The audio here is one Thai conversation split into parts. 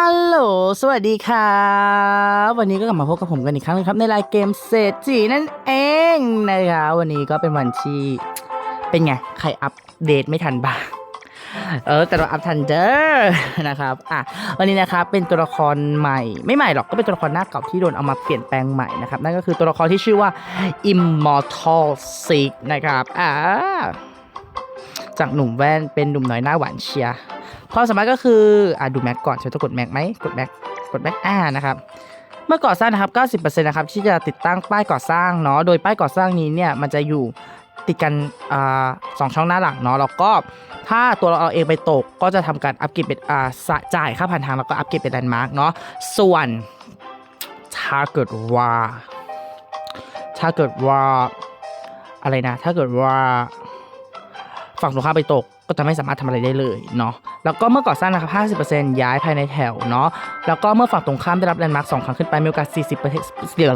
ฮัลโหล สวัสดีครับ วันนี้ก็กลับมาพบกับผมกันอีกครั้งหนึงครับ ในรายเกมเศรษฐีนั่นเองนะครับวันนี้ก็เป็นวันที่ เป็นไง ใครอัปเดตไม่ทันบ้าง เออ แต่เราอัพทันเดอร์นะครับ อะ วันนี้นะครับ เป็นตัวละครใหม่ ไม่ใหม่หรอก ก็เป็นตัวละครหน้าเก่าที่โดนเอามาเปลี่ยนแปลงใหม่นะครับ นั่นก็คือตัวละครที่ชื่อว่า Immortal Six นะครับ อ่า จากหนุ่มแว่นเป็นหนุ่มน้อยหน้าหวานเชียร์ ความสามารถก็คืออะดูแม็กก่อนฉันจะกดแม็กไหมกดแม็กกดแม็กอ่านะครับเมื่อก่อสร้างนะครับ 90%นะครับที่จะติดตั้งป้ายก่อสร้างเนาะ โดยป้ายก่อสร้างนี้เนี่ยมันจะอยู่ติดกันอ่าสองช่องหน้าหลังเนาะ แล้วก็ถ้าตัวเราเอาเองไปตกก็จะทำการอัปเกรดเป็นอ่าจ่ายค่าผ่านทางแล้วก็อัปเกรดเป็นแลนด์มาร์กเนาะ ส่วนถ้าเกิดว่า ถ้าเกิดว่าอะไรนะ ถ้าเกิดว่าฝั่งตรงข้ามไปตก ก็จะไม่สามารถทำอะไรได้เลยเนาะ แล้วก็เมื่อก่อสร้างนะครับ 50%ย้ายภายในแถวเนาะ แล้วก็เมื่อฝั่งตรงข้ามได้รับแลนด์มาร์คสองครั้งขึ้นไปมีโอกาส 40%เดี๋ยว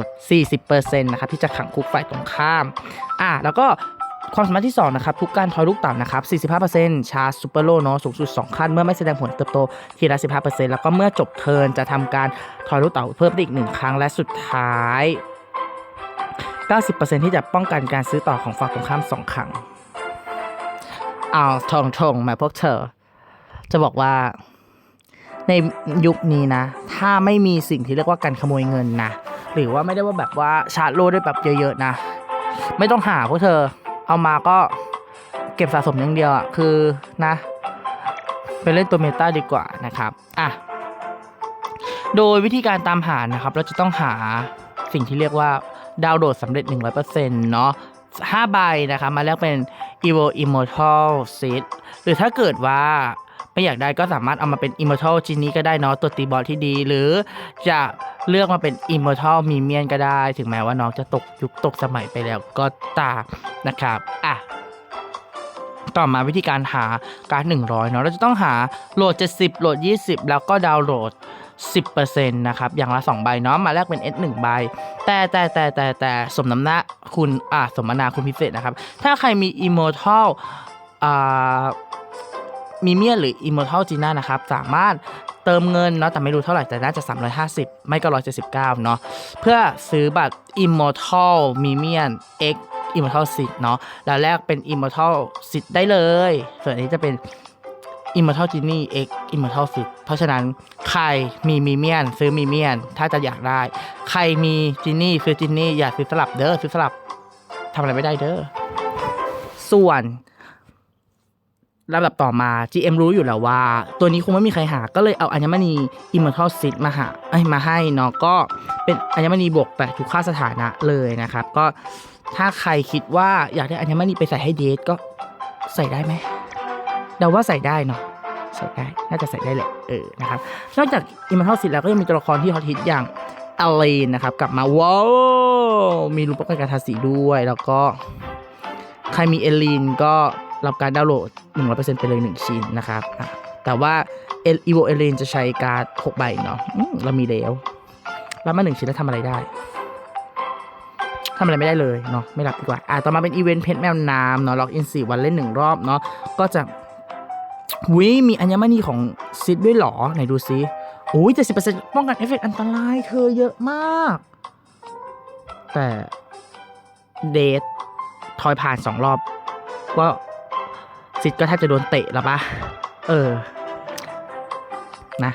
40%นะครับที่จะขังคุกฝ่ายตรงข้าม อะ แล้วก็ความสามารถที่ 2 นะครับทุกการทอยลูกเต่านะครับ 45%ชาร์จซูเปอร์โลเนาะสูงสุด 2 ขั้น เมื่อไม่แสดงผลเติบโตทีละ 15%แล้วก็เมื่อจบเทิร์นจะทำการทอยลูกเต่าเพิ่มได้อีก1ครั้งและสุดท้าย 90%ที่จะป้องกันการซื้อต่อของฝั่งตรงข้าม 2 ครั้ง เอาทองทงมาพวกเธอ จะบอกว่าในยุคนี้นะ ถ้าไม่มีสิ่งที่เรียกว่าการขโมยเงินนะ หรือว่าไม่ได้ว่าแบบว่าชาร์จโลดด้วยแบบเยอะๆนะ ไม่ต้องหาพวกเธอ เอามาก็เก็บสะสมอย่างเดียวอะคือนะไปเล่นตัวเมตาดีกว่านะครับอะโดยวิธีการตามหานะครับ เราจะต้องหาสิ่งที่เรียกว่าดาวโหลดสำเร็จ 100%เนาะ 5 ใบนะคะมาแลกเป็น Evo Immortal Seed หรือถ้าเกิดว่าไม่อยากได้ก็สามารถเอามาเป็น Immortal จินนี้ก็ได้เนาะตัวตีบอลที่ดี หรือจะเลือกมาเป็น Immortal m i m i a n ก็ได้ ถึงแม้ว่าน้องจะตกยุคตกสมัยไปแล้วก็ตามนะครับอะต่อมาวิธีการหาการ์ด100เนาะเราจะต้องหาโหลด 70 โหลด 20 แล้วก็ดาวน์โหลด 10%นะครับอย่างละ 2 ใบเนาะมาแลกเป็น S 1ใบ แต่แต่แต่แต่แต่สมน้ำหน้าคุณอ่าสมนาคุณพิเศษนะครับ ถ้าใครมี Immortal อ่ามีเมียหรือ Immortal จีน่านะครับ สามารถเติมเงินเนาะแต่ไม่รู้เท่าไหร่ แต่น่าจะ 350 ไม่ก็ 179 เนาะเพื่อซื้อบัตร Immortal m i m i a n X Immortal s i t เนาะแล้วแลกเป็น Immortal s i t ได้เลย ส่วนนี้จะเป็น Immortal Genie X Immortal s i t เพราะฉะนั้นใครมีมีเมียนซื้อมีเมียน ถ้าจะอยากได้ ใครมีจินี่ซื้อจินนี่อย่าซื้อสลับเด้อซื้อสลับทำอะไรไม่ได้เด้อส่วนลำดับต่อมา GM รู้อยู่แล้วว่า ตัวนี้คงไม่มีใครหา ก็เลยเอาอัญมณี Immortal s i t มาหาเอ้มาให้เนาะก็เป็นอัญมณีบวกแปดทุกค่าสถานะเลยนะครับ ก็ถ้าใครคิดว่าอยากได้อัญมณีไปใส่ให้เดทก็ใส่ได้ไหม เดาว่าใส่ได้เนาะใส่ได้ น่าจะใส่ได้แหละ เออ นะครับ นอกจากอิมมัทัลสิแล้วก็ยังมีตัวละครที่ฮอตฮิตอย่างอเลนนะครับ กลับมาว้าวมีรูปปั้นกาทาสีด้วย แล้วก็ใครมีเอลีนก็รับการดาวน์โหลด 100%ไปเลย 1 ชิ้นนะครับ แต่ว่าเออีโวเอลีนจะใช้การ์ด6ใบเนาะเรามีแล้วรับมา 1 ชิ้นแล้วทำอะไรได้ทำอะไรไม่ได้เลยเนาะไม่รับดีกว่าอะต่อมาเป็นอีเวนต์เพชรแมวน้ำเนาะล็อกอิน4วันเล่น1รอบเนาะก็จะ วิมีอัญมณีของซิดด้วยหรอ ไหนดูซิโอ้ยเจ็ดสิบเปอร์เซ็นต์ป้องกันเอฟเฟกต์อันตรายเธอเยอะมาก แต่เดททอยผ่านสองรอบ ก็ซิดก็แทบจะโดนเตะแล้วปะเออ นะ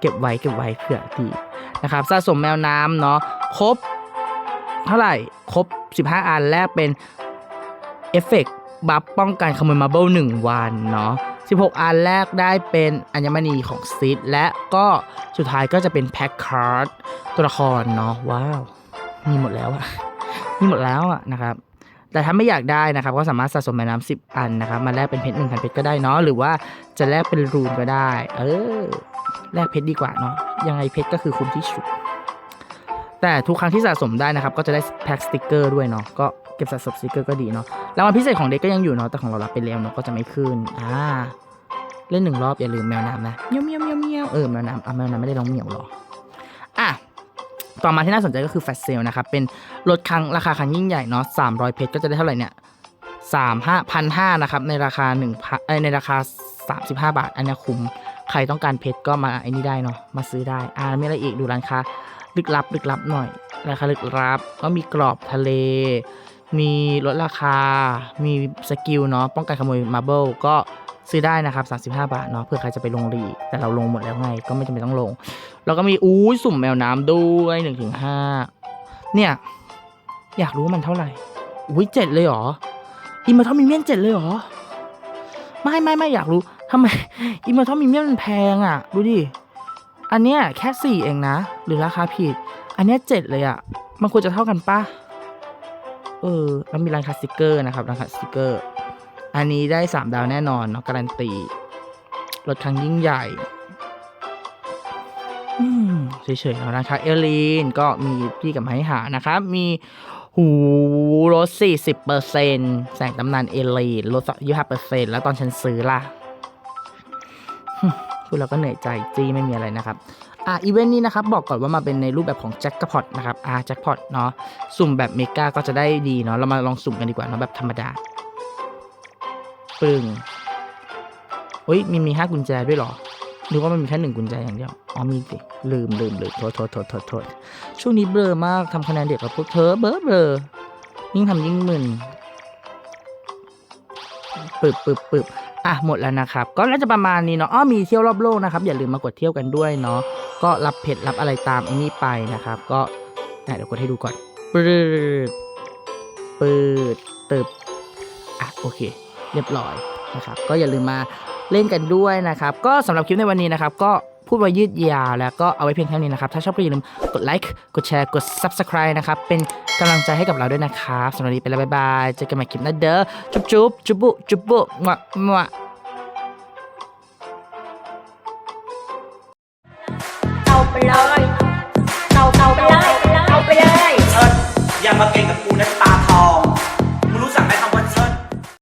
เก็บไว้เก็บไว้เผื่อดีนะครับ สะสมแมวน้ำเนาะครบ เท่าไหร่ ครบ 15 อันแรกเป็นเอฟเฟกต์บัฟป้องกันขโมยมาเบิลหนึ่งวันเนาะ 16 อันแรกได้เป็นอัญมณีของซิดและก็สุดท้ายก็จะเป็นแพ็คการ์ดตัวละครเนาะว้าว มีหมดแล้วอะมีหมดแล้วอะนะครับแต่ถ้าไม่อยากได้นะครับ ก็สามารถสะสมแม่น้ำสิบอันนะครับ มาแลกเป็นเพชรหนึ่งพันเพชรก็ได้เนาะหรือว่าจะแลกเป็นรูนก็ได้ เออแลกเพชรดีกว่าเนาะยังไงเพชรก็คือคุ้มที่สุด แต่ทุกครั้งที่สะสมได้นะครับ ก็จะได้แพ็คสติกเกอร์ด้วยเนาะก็เก็บสะสมสติกเกอร์ก็ดีเนาะ รางวัลพิเศษของเด็กก็ยังอยู่เนาะแต่ของเรารับไปแล้วเนาะก็จะไม่ขึ้นอ่าเล่นหนึ่งรอบอย่าลืมแมวน้ำนะเมียวเมียวเมียวเมียวเออแมวน้ำอะแมวน้ำไม่ได้ร้องเมียวหรออะต่อมาที่น่าสนใจก็คือแฟชเซลนะครับเป็นลดครั้งราคาครั้งยิ่งใหญ่เนาะสามร้อยเพชรก็จะได้เท่าไหร่เนี่ยสามห้าพันห้านะครับในราคาหนึ่งพันในราคาสามสิบห้าบาท อันนี้คุ้มใครต้องการเพชรก็มาไอ้นี่ได้เนาะมาซื้อได้อ่าไมีอะไรอีกดูร้านค้าลึกลับลึกลับหน่อยราคาลึกลับก็มีกรอบทะเล มีลดราคา มีสกิลเนาะป้องกันขโมยมาร์เบิลก็ซื้อได้นะครับ 35 บาทเนาะเพื่อใครจะไปลงรีแต่เราลงหมดแล้วไงก็ไม่จำเป็นต้องลง แล้วก็มีอู้สุ่มแมวน้ำด้วย1นถึงหเนี่ย อยากรู้ว่ามันเท่าไหร่อุ้ยเจ็ดเลยเหรออิมเมอร์ทอมมิเมียนเจ็ดเลยเหรอ ไม่ไม่ไม่อยากรู้ทำไมอิมเมอร์ทอมมิเมียนมันแพงอะ ดูดิ อันเนี้ยแค่สี่เองนะ หรือราคาผิด อันเนี้ยเจ็ดเลยอะ มันควรจะเท่ากันปะ ออแล้วมีร้านคาสติกเกอร์นะครับร้านคาสติกเกอร์ อันนี้ได้สามดาวแน่นอนเนาะการันตีรถครั้งยิ่งใหญ่เฉยๆแล้วนะคะเอลีนก็มีพี่กับไม้หานะครับ มีหูลด40เปอร์เซ็นแสงตำนานเอลีนลด25เปอร์เซ็นแล้วตอนฉันซื้อล่ะพูดแล้วก็เหนื่อยใจจี้ไม่มีอะไรนะครับ อะอีเวนต์นี้นะครับบอกก่อนว่ามาเป็นในรูปแบบของแจ็คกพอตนะครับอ่าแจ็คพอตเนาะสุ่มแบบเมกาก็จะได้ดีเนาะเรามาลองสุ่มกันดีกว่าเนาะแบบธรรมดาปึ้งเฮ้ยมีมีห้ากุญแจด้วยเหรอหรือว่ามันมีแค่หนึ่งกุญแจอย่างเดียว อ๋อมีสิลืมลืมลืมโทษโทษโทษโทษโทษช่วงนี้เบลอมากทำคะแนนเด็กกับพวกเธอเบลอเบลอยิ่งทำยิ่งมึนปึบปึบปึบอะหมดแล้วนะครับ ก็น่าจะประมาณนี้เนาะ อ้อมีเที่ยวรอบโลกนะครับ อย่าลืมมากดเที่ยวกันด้วยเนาะ ก็รับเพจรับอะไรตามอ้นี่ไปนะครับ ก็เดี๋ยวกดให้ดูก่อนปืดปืดตึบอะโอเค เรียบร้อยนะครับ ก็อย่าลืมมาเล่นกันด้วยนะครับ ก็สำหรับคลิปในวันนี้นะครับ ก็พูดไว้ยืดยาวแล้วก็เอาไว้เพียงเท่านี้นะครับ ถ้าชอบก็อย่าลืมกดไลค์กดแชร์กด subscribe นะครับ เป็นกำลังใจให้กับเราด้วยนะครับสำหรับวันนี้ไปแล้วบ๊ายบายเจอกันใหม่คลิปหน้าเด้อจุ๊บจุ๊บจุ๊บบุจุ๊บบุมะมะ ไปเลย เก่าเก่าไปเลย เก่าไปเลย เอออย่ามาเก่งกับ